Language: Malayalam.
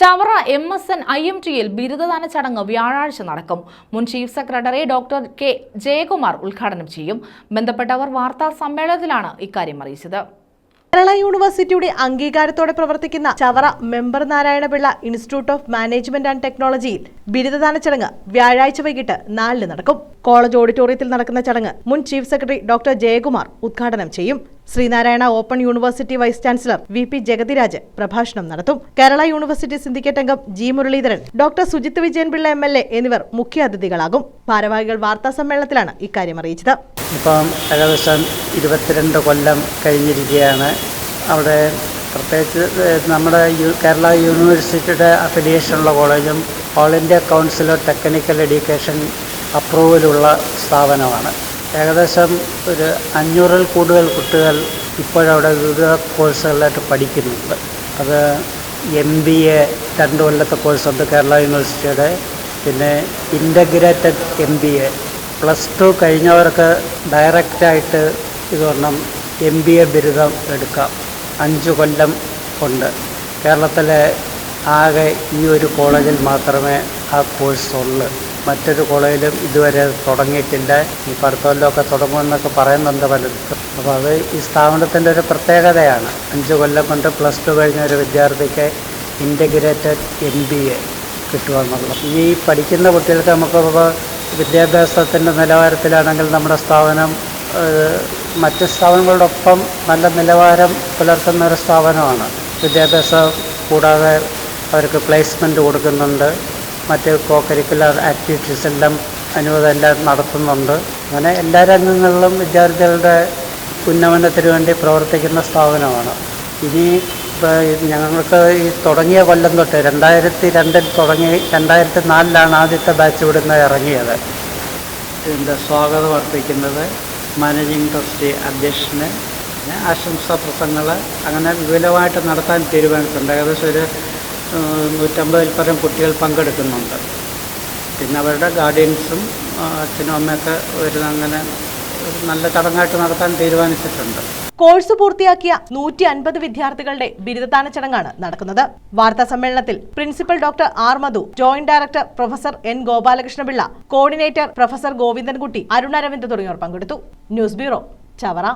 Chavara M S N I M ടിയിൽ ബിരുദദാന ചടങ്ങ് വ്യാഴാഴ്ച നടക്കും. മുൻ chief secretary doctor K Jayakumar ഉദ്ഘാടനം ചെയ്യും. ബന്ധപ്പെട്ടവർ വാർത്താ സമ്മേളനത്തിലാണ് ഇക്കാര്യം അറിയിച്ചത്. കേരള യൂണിവേഴ്സിറ്റിയുടെ അംഗീകാരത്തോടെ പ്രവർത്തിക്കുന്ന Chavara member Narayanapillai institute of management and ടെക്നോളജിയിൽ ബിരുദദാന ചടങ്ങ് വ്യാഴാഴ്ച വൈകിട്ട് നാലിന് നടക്കും. കോളേജ് ഓഡിറ്റോറിയത്തിൽ നടക്കുന്ന ചടങ്ങ് മുൻ ചീഫ് സെക്രട്ടറി ഡോക്ടർ ജയകുമാർ ഉദ്ഘാടനം ചെയ്യും. Sreenarayana open university vice chancellor V P Jagathiraj പ്രഭാഷണം നടത്തും. കേരള യൂണിവേഴ്സിറ്റി സിൻഡിക്കേറ്റ് അംഗം G Muraleedharan doctor Sujith Vijayanpillai M L A എന്നിവർ മുഖ്യാതിഥികളാകും. ഭാരവാഹികൾ വാർത്താ സമ്മേളനത്തിലാണ് ഇക്കാര്യം അറിയിച്ചത്. ഇപ്പം ഏകദേശം ഇരുപത്തിരണ്ട് കൊല്ലം കഴിഞ്ഞിരിക്കുകയാണ്. അവിടെ പ്രത്യേകിച്ച് നമ്മുടെ കേരള യൂണിവേഴ്സിറ്റിയുടെ അഫിലിയേഷനുള്ള കോളേജും all India council of technical education അപ്രൂവലുള്ള സ്ഥാപനമാണ്. ഏകദേശം ഒരു അഞ്ഞൂറിൽ കൂടുതൽ കുട്ടികൾ ഇപ്പോഴവിടെ വിവിധ കോഴ്സുകളിലായിട്ട് പഠിക്കുന്നുണ്ട്. അത് എം ബി എ രണ്ട് കൊല്ലത്തെ കോഴ്സുണ്ട് കേരള യൂണിവേഴ്സിറ്റിയുടെ. പിന്നെ integrated M B A plus two കഴിഞ്ഞവർക്ക് ഡയറക്റ്റായിട്ട് ഇതൊരെണ്ണം എം ബി എ ബിരുദം എടുക്കാം. അഞ്ച് കൊല്ലം കൊണ്ട് കേരളത്തിലെ ആകെ ഈ ഒരു കോളേജിൽ മാത്രമേ ആ കോഴ്സ് ഉള്ളൂ. മറ്റൊരു കോളേജിലും ഇതുവരെ തുടങ്ങിയിട്ടില്ല. ഈ പഠിത്തമല്ലൊക്കെ തുടങ്ങുമെന്നൊക്കെ പറയുന്നുണ്ട് പലരും അപ്പോൾ അത് ഈ സ്ഥാപനത്തിന്റെ ഒരു പ്രത്യേകതയാണ്. അഞ്ച് കൊല്ലം കൊണ്ട് പ്ലസ് ടു കഴിഞ്ഞ ഒരു വിദ്യാർത്ഥിക്ക് ഇന്റഗ്രേറ്റഡ് എം ബി എ കിട്ടുമെന്നുള്ളത്. ഈ പഠിക്കുന്ന കുട്ടികൾക്ക് നമുക്ക് വിദ്യാഭ്യാസത്തിന്റെ നിലവാരത്തിലാണെങ്കിൽ നമ്മുടെ സ്ഥാപനം മറ്റ് സ്ഥാപനങ്ങളോടൊപ്പം നല്ല നിലവാരം പുലർത്തുന്ന ഒരു സ്ഥാപനമാണ്. വിദ്യാഭ്യാസം കൂടാതെ അവർക്ക് പ്ലേസ്മെന്റ് കൊടുക്കുന്നുണ്ട്. മറ്റ് കോ കരിക്കുലർ ആക്ടിവിറ്റീസ് എല്ലാം അനുവദം എല്ലാം നടത്തുന്നുണ്ട്. അങ്ങനെ എല്ലാ രംഗങ്ങളിലും വിദ്യാർത്ഥികളുടെ ഉന്നമനത്തിന് വേണ്ടി പ്രവർത്തിക്കുന്ന സ്ഥാപനമാണ്. ഇനി ഞങ്ങൾക്ക് ഈ തുടങ്ങിയ കൊല്ലം തൊട്ട് രണ്ടായിരത്തി രണ്ടിൽ തുടങ്ങി രണ്ടായിരത്തി നാലിലാണ് ആദ്യത്തെ ബാച്ച് ഇവിടുന്ന് ഇറങ്ങിയത്. ഇതിന്റെ സ്വാഗതം അർപ്പിക്കുന്നത്. മാനേജിംഗ് ട്രസ്റ്റി അധ്യക്ഷന് ആശംസാ പ്രസംഗങ്ങൾ അങ്ങനെ വിപുലമായിട്ട് നടത്താൻ തീരുമാനിച്ചിട്ടുണ്ട്. ഏകദേശം ഒരു നൂറ്റമ്പതിൽ പരം കുട്ടികൾ പങ്കെടുക്കുന്നുണ്ട്. പിന്നെ അവരുടെ ഗാർഡിയൻസും അച്ഛനും അമ്മയൊക്കെ വരുന്ന അങ്ങനെ നല്ല ചടങ്ങായിട്ട് നടത്താൻ തീരുമാനിച്ചിട്ടുണ്ട്. കോഴ്സ് പൂർത്തിയാക്കിയ നൂറ്റി അൻപത് വിദ്യാർത്ഥികളുടെ ബിരുദദാന ചടങ്ങാണ് നടക്കുന്നത്. വാർത്താ സമ്മേളനത്തിൽ principal doctor R Madhu joint director professor N Gopalakrishnapillai coordinator professor Govindankutty Arun Aravind തുടങ്ങിയവർ പങ്കെടുത്തു. News bureau Chavara.